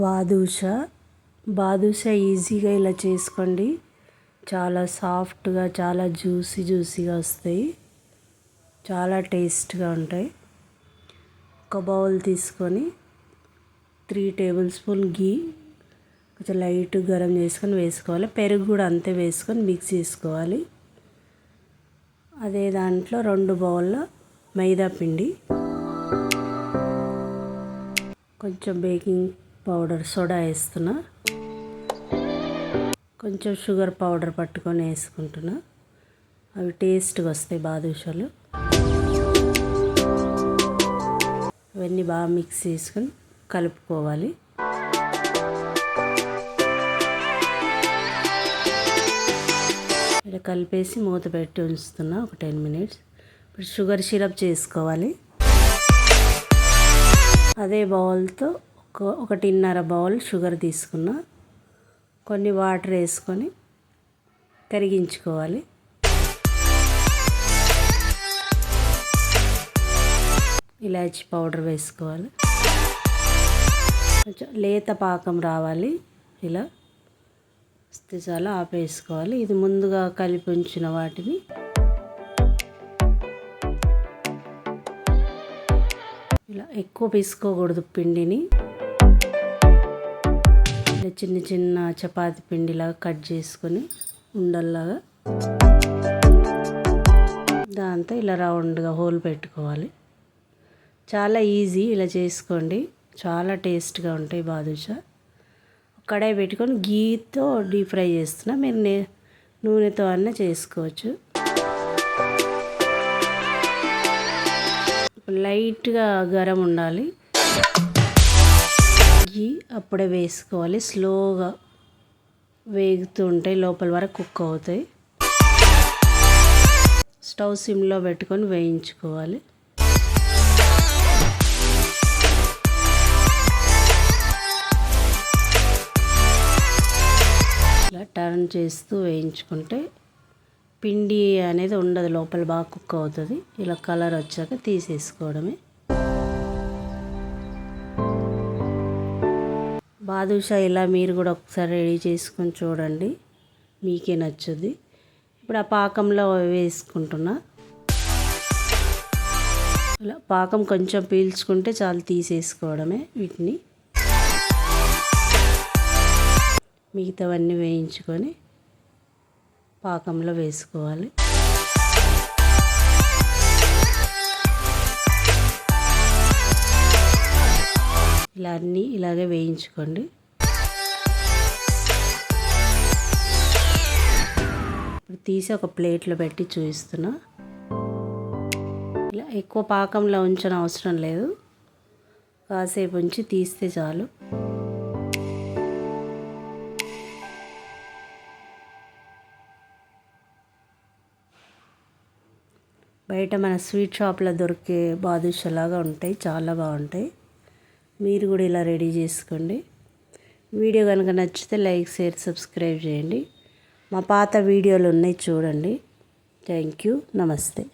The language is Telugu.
బాదుషా. బాదుషా ఈజీగా ఇలా చేసుకోండి. చాలా సాఫ్ట్గా చాలా జ్యూసీ జ్యూసీగా వస్తాయి. చాలా టేస్ట్గా ఉంటాయి. ఒక బౌల్ తీసుకొని త్రీ టేబుల్ స్పూన్ గీ కొంచెం లైట్ గరం చేసుకొని వేసుకోవాలి. పెరుగు కూడా అంతే వేసుకొని మిక్స్ చేసుకోవాలి. అదే దాంట్లో రెండు బౌల్ల మైదా పిండి. కొంచెం బేకింగ్ పౌడర్ సోడా వేస్తున్నా. కొంచెం షుగర్ పౌడర్ పట్టుకొని వేసుకుంటున్నా. అవి టేస్ట్గా వస్తాయి బాదుషాలు. ఇవన్నీ బాగా మిక్స్ చేసుకొని కలుపుకోవాలి. ఇలా కలిపేసి మూత పెట్టి ఉంచుతున్నా ఒక టెన్ మినిట్స్. ఇప్పుడు షుగర్ సిరప్ చేసుకోవాలి. అదే బౌల్తో ఒకటిన్నర బౌల్ షుగర్ తీసుకున్నా కొన్ని వాటర్ వేసుకొని కరిగించుకోవాలి. ఇలాచి పౌడర్ వేసుకోవాలి. కొంచెం లేత పాకం రావాలి. ఇలా వస్తే చాలా ఆపేసుకోవాలి. ఇది ముందుగా కలిపి ఉంచిన వాటిని ఇలా ఎక్కువ పీసుకోకూడదు పిండిని. చిన్న చిన్న చపాతి పిండిలాగా కట్ చేసుకొని ఉండల్లాగా దాంతో ఇలా రౌండ్గా హోల్ పెట్టుకోవాలి. చాలా ఈజీ ఇలా చేసుకోండి. చాలా టేస్ట్గా ఉంటాయి బాదుషా. కడాయి పెట్టుకొని గీతో డీప్ ఫ్రై చేస్తున్నా. మీరు నే నూనెతో అన్న చేసుకోవచ్చు. లైట్గా గరం ఉండాలి. గీ అప్పుడే వేసుకోవాలి. స్లోగా వేగుతూ ఉంటాయి లోపల వరకు కుక్ అవుతాయి. స్టవ్ సిమ్లో పెట్టుకొని వేయించుకోవాలి. ఇలా టర్న్ చేస్తూ వేయించుకుంటే పిండి అనేది ఉండదు లోపల బాగా కుక్ అవుతుంది. ఇలా కలర్ వచ్చాక తీసేసుకోవడమే. బాదుషా ఇలా మీరు కూడా ఒకసారి రెడీ చేసుకొని చూడండి. మీకే నచ్చుద్ది. ఇప్పుడు ఆ పాకంలో వేసుకుంటున్నా. ఇలా పాకం కొంచెం పీల్చుకుంటే చాలు తీసేసుకోవడమే వీటిని. మిగతావన్నీ వేయించుకొని పాకంలో వేసుకోవాలి. ఇలా అన్నీ ఇలాగే వేయించుకోండి. ఇప్పుడు తీసి ఒక ప్లేట్లో పెట్టి చూపిస్తున్నా. ఇలా ఎక్కువ పాకంలో ఉంచిన అవసరం లేదు. కాసేపు ఉంచి తీస్తే చాలు. బయట మన స్వీట్ షాప్లో దొరికే బాదుషలాగా ఉంటాయి చాలా బాగుంటాయి. మీరు కూడా ఇలా రెడీ చేసుకోండి. వీడియో కనుక నచ్చితే లైక్ షేర్ సబ్స్క్రైబ్ చేయండి. మా పాత వీడియోలు ఉన్నాయి చూడండి. Thank you. నమస్తే.